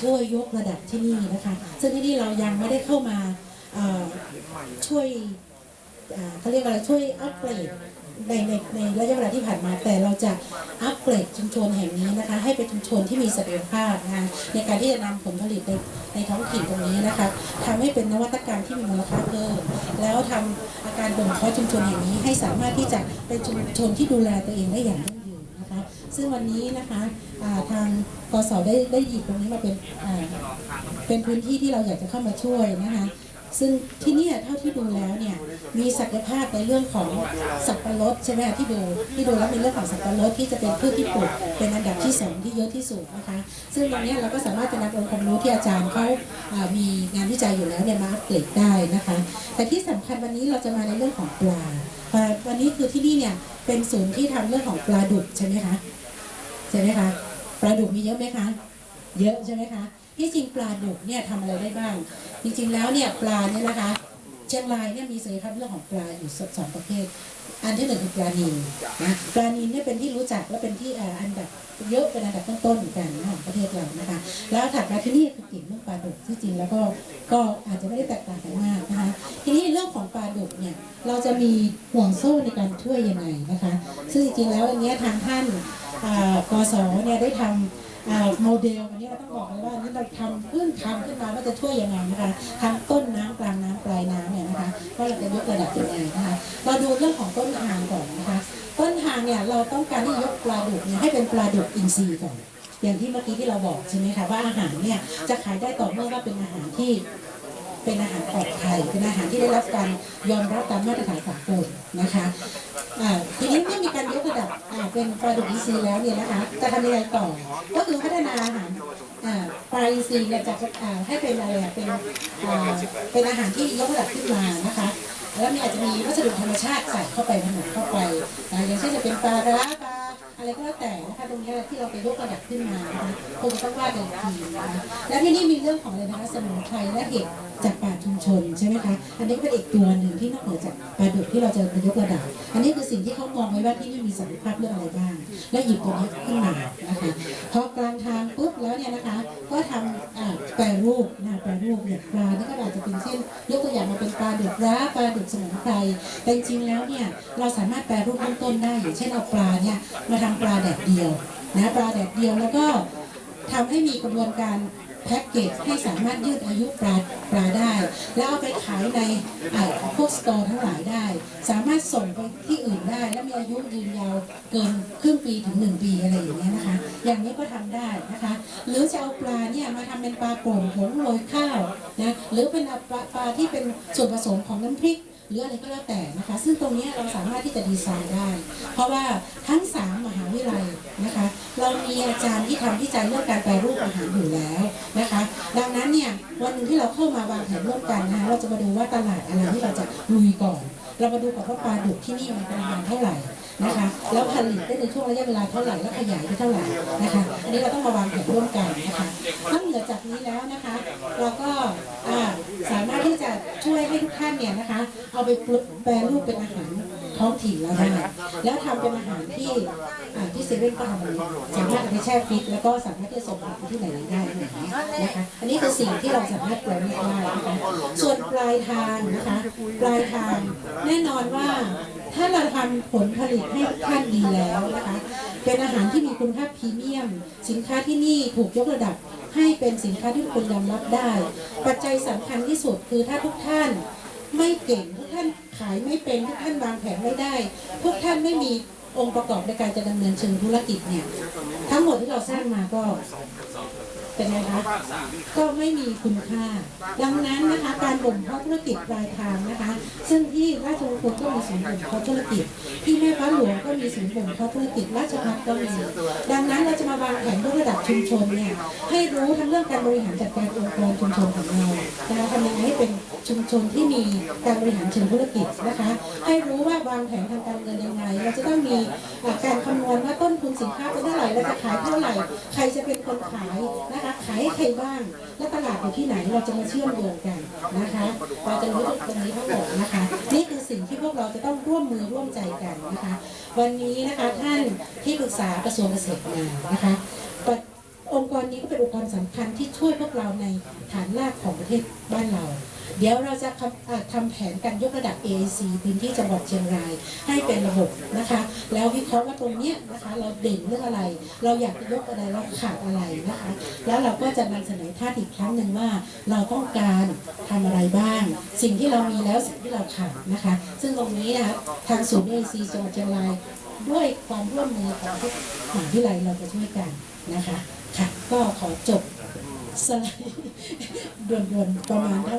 ช่วยยกระดับที่นี่นะคะ ซึ่งที่นี่เรายังไม่ได้เข้ามาช่วยเขาเรียกอะไรช่วยอัปเกรดในในในระยะเวลาที่ผ่านมาแต่เราจะอัปเกรดชุมชนแห่งนี้นะคะ ให้เป็นชุมชนที่มีศักยภาพนะคะในการที่จะนำผลผลิตในในท้องถิ่นตรงนี้นะคะทำให้เป็นนวัตกรรมที่มีมูลค่าเพิ่มแล้วทำอาการบ่มเพาะชุมชนแห่งนี้ให้สามารถที่จะเป็นชุมชนที่ดูแลตัวเองได้อย่าง ซึ่งวันนี้นะคะาทางกสได้ได้หยิบตรงนี้มาเป็นเป็นพื้นที่ที่เราอยากจะเข้ามาช่วยนะคะซึ่งที่นี่เท่าที่ดูแล้วเนี่ยมีศักยภาพในเรื่องของสับปะรดใช่ไหมที่ดูที่ดูแล้วมีเรื่องของสับปะรดที่จะเป็นพืชที่ปลูกเป็นอันดับที่สองที่เยอะที่สุดนะคะซึ่งตรงนี้เราก็สามารถจะนำองค์ความรู้ที่อาจารย์เขาอ่ามีงานวิจัยอยู่แล้วเนี่ยมาอัปเกรดได้นะคะ แต่ที่สำคัญวันนี้เราจะมาในเรื่องของปลาปลาวันนี้คือที่นี่เนี่ยเป็นศูนย์ที่ทำเรื่องของปลาดุกใช่ไหมคะ ใช่ไหมคะปลาดุกมีเยอะไหมคะ เยอะใช่ไหมคะที่จริงปลาดุกเนี่ยทำอะไรได้บ้าง จริงๆแล้วเนี่ยปลาเนี่ยนะคะ เชียงรายเนี่ยมีศักยภาพเรื่องของปลาอยู่สองประเภท อันที่หนึ่งคือปลานิลนะปลานิลเนี่ยเป็นที่รู้จักและเป็นที่อันดับเยอะเป็นอันดับต้นๆเหมือนกันของประเทศเรานะคะ แล้วถัดมาที่นี่คือเก่งเรื่องปลาดุกที่จริงแล้วก็ก็อาจจะไม่ได้แตกต่างกันมากนะคะทีนี้เรื่องของปลาดุกเนี่ยเราจะมีห่วงโซ่ในการช่วยยังไงนะคะซึ่งจริงๆแล้วอันเนี้ยทางท่านอ่ากสเนี่ยได้ทำอ่าโมเดลอันนี้เราต้องบอกเลยว่าอันนี้เราทำขึ้นทำขึ้นมาว่าจะช่วยยังไงนะคะทั้งต้นน้ำกลางน้ำปลายน้ำเนี่ยนะคะว่าเระดับยังไงนะคะเราดูเรื่องของต้นทางก่อนนะคะต้นทางเนี่ยเราต้องการที่ยกปลาดุกเนี่ยให้เป็นปลาดุกอินทรีย์ก่อนอย่างที่เมื่อกี้ที่เราบอกใช่ไหมคะว่าอาหารเนี่ยจะขายได้ต่อเมื่อว่าเป็นอาหารที่เป็นอาหารปลอดภัยเป็นอาหารที่ได้รับการยอมรับตามมาตรฐานสากลนะคะอ่าทีนี้เมื่อมีการยกระดับอ่าเป็นปลาดุกอินทรีย์แล้วเนี่ยนะคะจะทำยังไงต่อ ก็คือพัฒนาอาหารอ่าปลาอินทรีย์เนี่ยจะให้เป็นอะไรอะเป็นอ่าเป็นอาหารที่ยกระดับขึ้นมานะคะ แล้วมีอาจจะมีวัสดุธรรมชาติใส่เข้าไปผนวกเข้าไปนะอย่างเช่นจะเป็นปลาร้าปลาอะไรก็แล้วแต่นะคะตรงนี้ที่เราไปยกระดับขึ้นมานะคะคงต้องว่ากันทีนะคะแล้วที่นี่มีเรื่องของอะไรนะคะสมุนไพรและเห็ด จากป่าชุมชนใช่ไหมคะ อันนี้ก็เป็นอีกตัวหนึ่งที่นอกเหนือจากปลาดุกที่เราจะไปยกระดับ อันนี้คือสิ่งที่เขามองไว้ว่าที่นี่มีศักยภาพเรื่องอะไรบ้าง และหยิบตัวนี้ขึ้นมานะคะ พอกลางทางปุ๊บแล้วเนี่ยนะคะ ก็ทำแปรรูปนะแปรรูปเนี่ยปลานี่ก็อาจจะเป็นเช่นยกตัวอย่างมาเป็นปลาดุกร้าปลาดุกสมุนไพร แต่จริงๆแล้วเนี่ยเราสามารถแปรรูปเริ่มต้นได้อย่างเช่นเอาปลาเนี่ยมาทำปลาแดดเดียวนะปลาแดดเดียวแล้วก็ทำให้มีกระบวนการ แพ็กเกจให้สามารถยืดอายุปลาปลาได้ แล้วเอาไปขายในอ่าพวกสตอร์ทั้งหลายได้ สามารถส่งไปที่อื่นได้ และมีอายุยืนยาวเกินครึ่งปีถึงหนึ่งปีอะไรอย่างเงี้ยนะคะ อย่างนี้ก็ทำได้นะคะ หรือจะเอาปลาเนี่ยมาทำเป็นปลาโป่งผงโรยข้าวนะหรือเป็นปลาปลาที่เป็นส่วนผสมของน้ำพริก หรืออะไรก็แล้วแต่นะคะ ซึ่งตรงนี้เราสามารถที่จะดีไซน์ได้ เพราะว่าทั้งสามมหาวิทยาลัยนะคะ เรามีอาจารย์ที่ทำวิจัยเรื่องการแปรรูปอาหารอยู่แล้วนะคะ ดังนั้นเนี่ยวันหนึ่งที่เราเข้ามาวางแผนร่วมกันนะคะเราจะมาดูว่าตลาดอะไรที่เราจะลุยก่อน เรามาดูก่อนว่าปลาดุกที่นี่มันประมาณเท่าไหร่ นะคะแล้วผลิตได้ในช่วงระยะเวลาเท่าไหร่แล้วขยายได้เท่าไหร่นะคะอันนี้เราต้องมาวางแผนร่วมกันนะคะนอกเหนือจากนี้แล้วนะคะ เราก็สามารถที่จะช่วยให้ทุกท่านเนี่ยนะคะ เอาไปแปรรูปเป็นอาหารท้องถิ่นเราได้แล้วทำเป็นอาหารที่ที่เซเว่นก็ทำมันสามารถไปแช่ฟรีซแล้วก็สามารถที่จะส่งออกไปที่ไหนได้ไรอย่างเงี้ยนะคะอันนี้คือสิ่งที่เราสามารถแปลรูปได้นะคะส่วนปลายทางนะคะ ปลายทางแน่นอนว่า ถ้าเราทำผลผลิตให้ท่านดีแล้วนะคะ เป็นอาหารที่มีคุณภาพพรีเมียม สินค้าที่นี่ถูกยกระดับให้เป็นสินค้าที่คนยอมรับได้ ปัจจัยสำคัญที่สุดคือถ้าทุกท่านไม่เก่งทุกท่านขายไม่เป็นทุกท่านวางแผนไม่ได้ ทุกท่านไม่มีองค์ประกอบในการจะดำเนินเชิงธุรกิจเนี่ย ทั้งหมดที่เราสร้างมาก็ เป็นไงคะก็ไม่มีคุณค่า ดังนั้นนะคะการบ่มเพาะธุรกิจปลายทางนะคะ ซึ่งที่ราชมงคลก็มีศูนย์บ่มเพาะธุรกิจ ที่แม่ฟ้าหลวงก็มีศูนย์บ่มเพาะธุรกิจราชพัฒก็มีดังนั้นเราจะมาวางแผนยกระดับชุมชนเนี่ยให้รู้ทั้งเรื่องการบริหารจัดการองค์กรชุมชนของเรา ชนที่มีการบริหารเชิงธุรกิจนะคะ ให้รู้ว่าวางแผนทางการเงินยังไง เราจะต้องมีการคำนวณว่าต้นทุนสินค้าเป็นเท่าไหร่เราจะขายเท่าไหร่ ใครจะเป็นคนขายนะคะขายให้ใครบ้าง และตลาดอยู่ที่ไหนเราจะมาเชื่อมโยงกันนะคะเราจะรู้ตรงนี้ทั้งหมดนะคะ นี่คือสิ่งที่พวกเราจะต้องร่วมมือร่วมใจกันนะคะ วันนี้นะคะท่านที่ปรึกษากระทรวงเกษตรมานะคะปะองค์กรนี้ก็เป็นองค์กรสำคัญที่ช่วยพวกเราในฐานรากของประเทศบ้านเรา เดี๋ยวเราจะทำอ่าทำแผนการยกระดับ AAC พื้นที่จังหวัดเชียงรายให้เป็นระบบนะคะ แล้ววิเคราะห์ว่าตรงเนี้ยนะคะเราเด่นเรื่องอะไร เราอยากยกอะไรเราขาดอะไรนะคะ แล้วเราก็จะนำเสนอท่าทีอีกครั้งหนึ่งว่าเราต้องการทำอะไรบ้าง สิ่งที่เรามีแล้วสิ่งที่เราขาดนะคะ ซึ่งตรงนี้นะคะทางศูนย์ AAC จังหวัดเชียงรายด้วยความร่วมมือของทุกมหาวิทยาลัยเราจะช่วยกันนะคะค่ะก็ขอจบสไลด์ด่วนๆประมาณเท่า